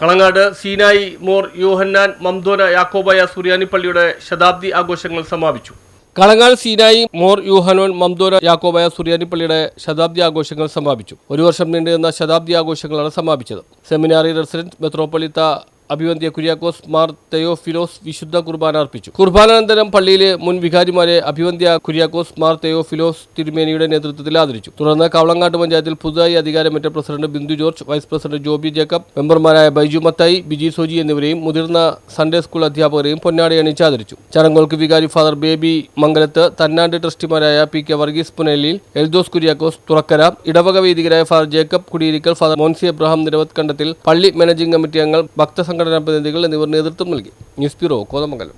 Kalangad Sinai Mor Yohannan Mamdana Yakobaya സുറിയാനിപ്പള്ളിയുടെ ശതാബ്ദി ആഘോഷങ്ങൾ സമാപിച്ചു. കളങ്ങാട് സീനായി മോർ യൂഹനോൻ മംദോന യാക്കോബായ സുറിയാനിപ്പള്ളിയുടെ ശതാബ്ദി ആഘോഷങ്ങൾ സമാപിച്ചു. ഒരു വർഷം നീണ്ടുനിന്ന ശതാബ്ദി ആഘോഷങ്ങളാണ് സമാപിച്ചത്. സെമിനാറി റെസിഡന്റ് മെത്രോപ്പൊലിത്ത അഭിവന്ധ്യ കുര്യാക്കോസ് മാർ തെയോഫിലോസ് വിശുദ്ധ കുർബാന അർപ്പിച്ചു. കുർബാനാനന്തരം പള്ളിയിലെ മുൻ വികാരിമാരെ അഭിവന്ധ്യ കുര്യാക്കോസ് മാർ തെയോഫിലോസ് തിരുമേനിയുടെ നേതൃത്വത്തിൽ ആദരിച്ചു. തുടർന്ന് കവളങ്ങാട്ട് പഞ്ചായത്തിൽ പുതുതായി അധികാരമേറ്റ president Bindu George vice president Joby Jacob മെമ്പർമാരായ ബൈജു മത്തായി ബിജി സോജി എന്നിവരെയും മുതിർന്ന സൺഡേ സ്കൂൾ അധ്യാപകരെയും പൊന്നാടി അണിയിച്ച് ആദരിച്ചു. ചടങ്ങുകൾക്ക് വികാരി ഫാദർ ബേബി മംഗലത്ത് തന്നാണ്ട് ട്രസ്റ്റിമാരായ പി കെ വർഗീസ് പുനലിൽ എൽദോസ് കുര്യാക്കോസ് തുറക്കര ഇടവക വേദികരായ father Jacob Kudiyirikkal father Monsy Abraham Niravath Kandathil പള്ളി മാനേജിംഗ് കമ്മിറ്റി അംഗങ്ങൾ ഭക്തസംഘടനാ പ്രതിനിധികൾ എന്നിവർ നേതൃത്വം നൽകി. News bureau Kothamangalam.